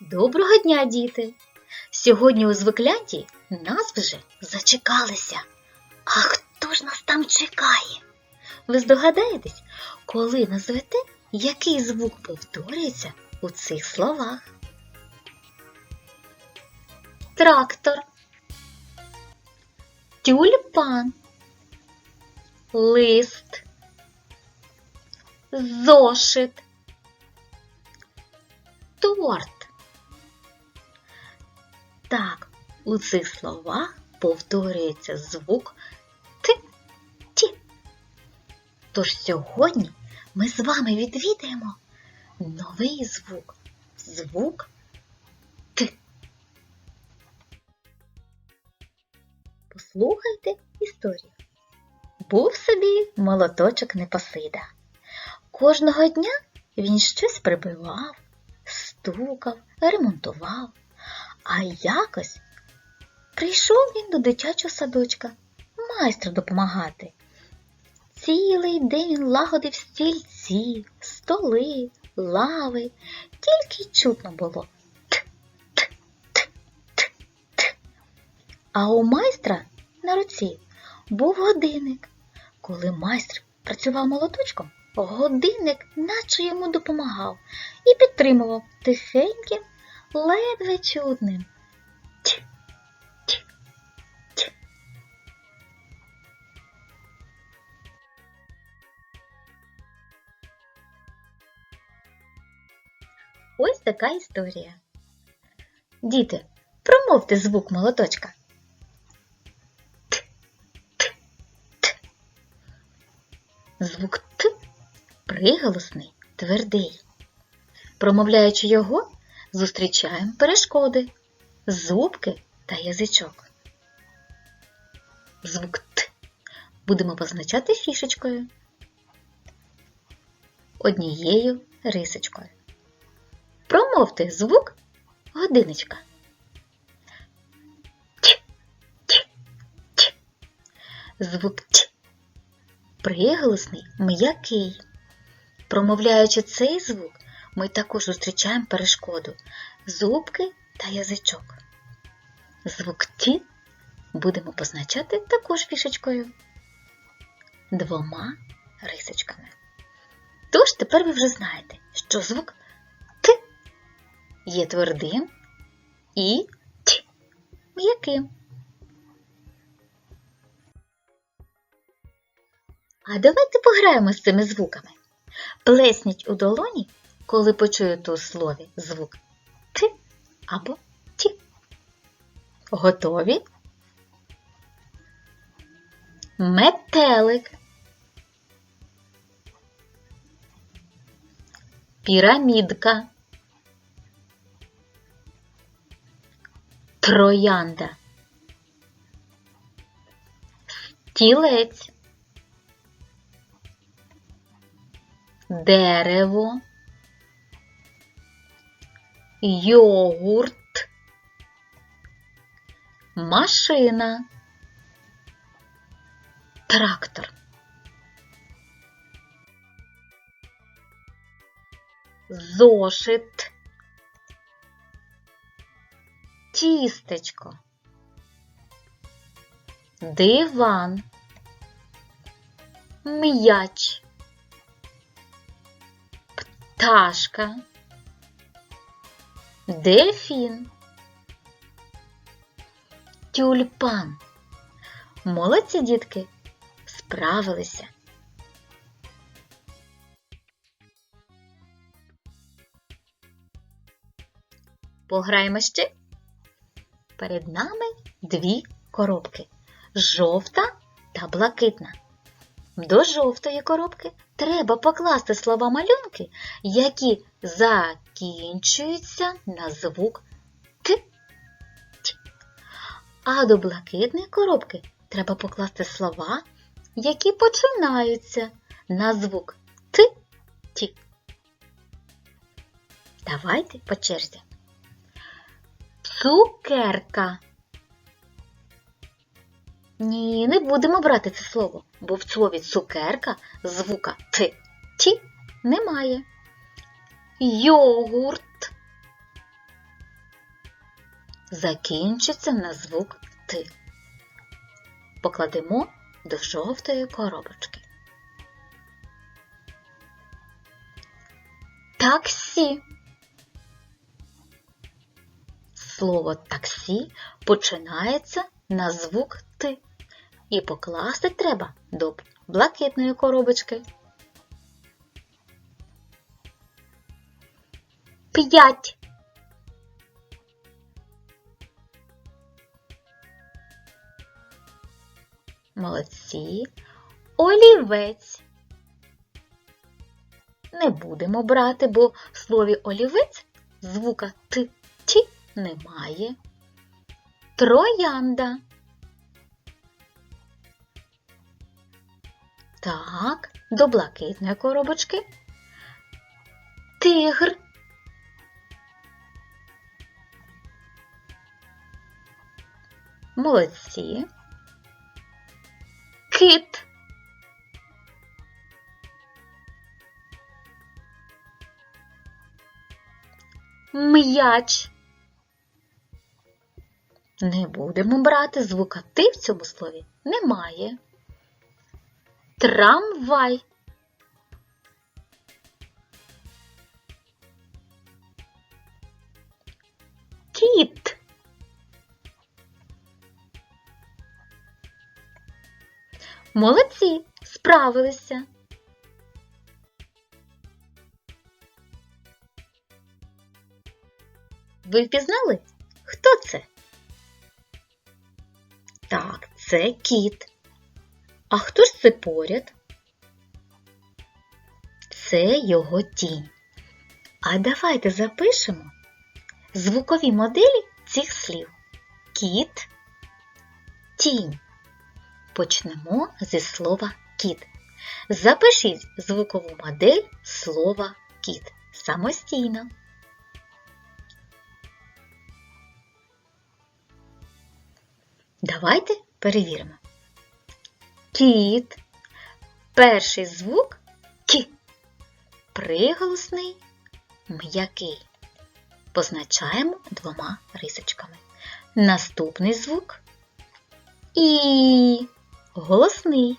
Доброго дня, діти! Сьогодні у звиклянті нас вже зачекалися. А хто ж нас там чекає? Ви здогадаєтесь, коли назвете, який звук повторюється у цих словах? Трактор, тюльпан, лист, зошит, торт. Так, у цих словах повторюється звук Т, Ті. Тож сьогодні ми з вами відвідаємо новий звук. Звук Т. Послухайте історію. Був собі молоточок Непосида. Кожного дня він щось прибивав, стукав, ремонтував. А якось прийшов він до дитячого садочка майстру допомагати. Цілий день він лагодив стільці, столи, лави, тільки й чутно було. А у майстра на руці був годинник. Коли майстр працював молоточком, годинник наче йому допомагав і підтримував тихеньким ледве чудним. Ть, ть. Ось така історія. Діти, промовте звук молоточка. Звук Т приголосний, твердий. Промовляючи його, зустрічаємо перешкоди, зубки та язичок. Звук Т будемо позначати фішечкою, однією рисочкою. Промовте звук годиночка. Ть, ть, ть. Звук Т приголосний, м'який. Промовляючи цей звук, ми також зустрічаємо перешкоду зубки та язичок. Звук Ті будемо позначати також фішечкою двома рисочками. Тож тепер ви вже знаєте, що звук Т є твердим і Т м'яким. А давайте пограємо з цими звуками. Плесніть у долоні, коли почуєте у слові звук Т або Ті. Готові? Метелик. Пірамідка. Троянда. Стілець. дерево, йогурт, машина, трактор. Зошит, тістечко, диван, м'яч. Пташка, дельфін, тюльпан. Молодці дітки справилися. Пограємо ще. Перед нами дві коробки жовта та блакитна. До жовтої коробки треба покласти слова малюнки, які закінчуються на звук Т. Т. А до блакитної коробки треба покласти слова, які починаються на звук Т. Ті. Давайте по черзі. Цукерка. Ні, не будемо брати це слово, бо в слові цукерка звука Т Ті немає. Йогурт. закінчиться на звук Т. Покладемо до жовтої коробочки. Таксі. Слово таксі починається на звук. І покласти треба до блакитної коробочки. П'ять. Молодці. Олівець. Не будемо брати, бо в слові олівець звука Т Ті немає. Троянда. Так, до блакитної коробочки. Тигр. Молодці. Кит. М'яч. Не будемо брати звука ти в цьому слові немає. Трамвай. Кіт. Молодці, справилися. Ви впізнали? Хто це? Так, це кіт. А хто ж це поряд? Це його тінь. А давайте запишемо звукові моделі цих слів. Кіт, тінь. Почнемо зі слова кіт. Запишіть звукову модель слова кіт самостійно. Давайте перевіримо. Кіт. Перший звук кі. Приголосний м'який. Позначаємо двома рисочками. Наступний звук і голосний.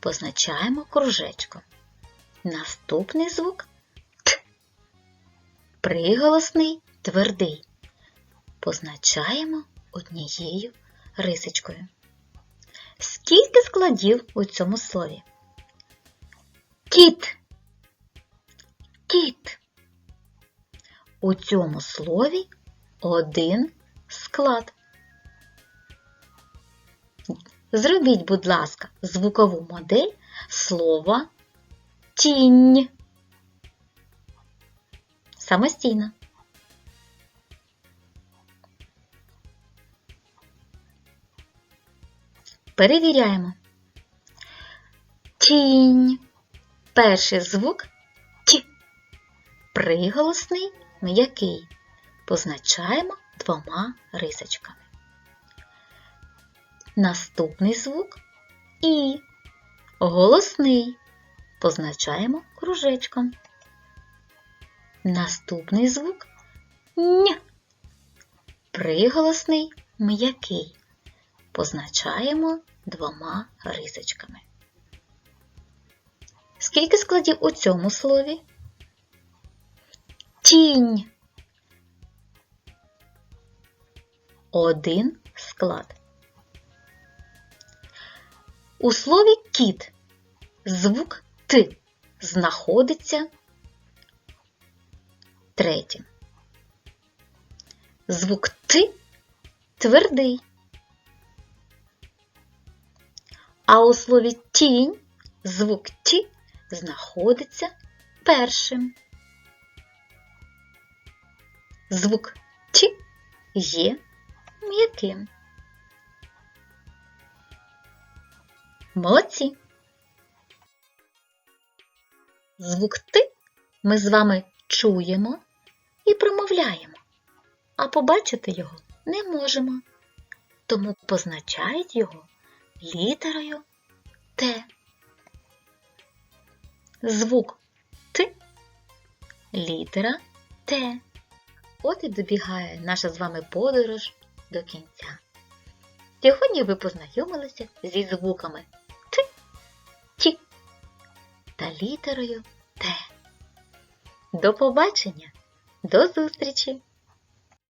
Позначаємо кружечком. Наступний звук Т. Приголосний твердий. Позначаємо однією рисочкою. Скільки складів у цьому слові? Кіт. Кіт. У цьому слові один склад. Зробіть, будь ласка, звукову модель слова тінь. Самостійно. Перевіряємо. Тінь. Перший звук Т. Приголосний м'який. Позначаємо двома рисочками. Наступний звук І. Голосний. Позначаємо кружечком. Наступний звук Н. Приголосний м'який. Позначаємо двома рисочками. Скільки складів у цьому слові? Тінь. Один склад. У слові кіт звук Т знаходиться третім. Звук Т твердий. А у слові тінь звук Т знаходиться першим. Звук Т є м'яким. Молодці. Звук Т ми з вами чуємо і промовляємо, а побачити його не можемо, тому позначають його літерою Т. Звук Т, літера Т. От і добігає наша з вами подорож до кінця. Сьогодні ви познайомилися зі звуками Т, Ті та літерою Т. До побачення, до зустрічі!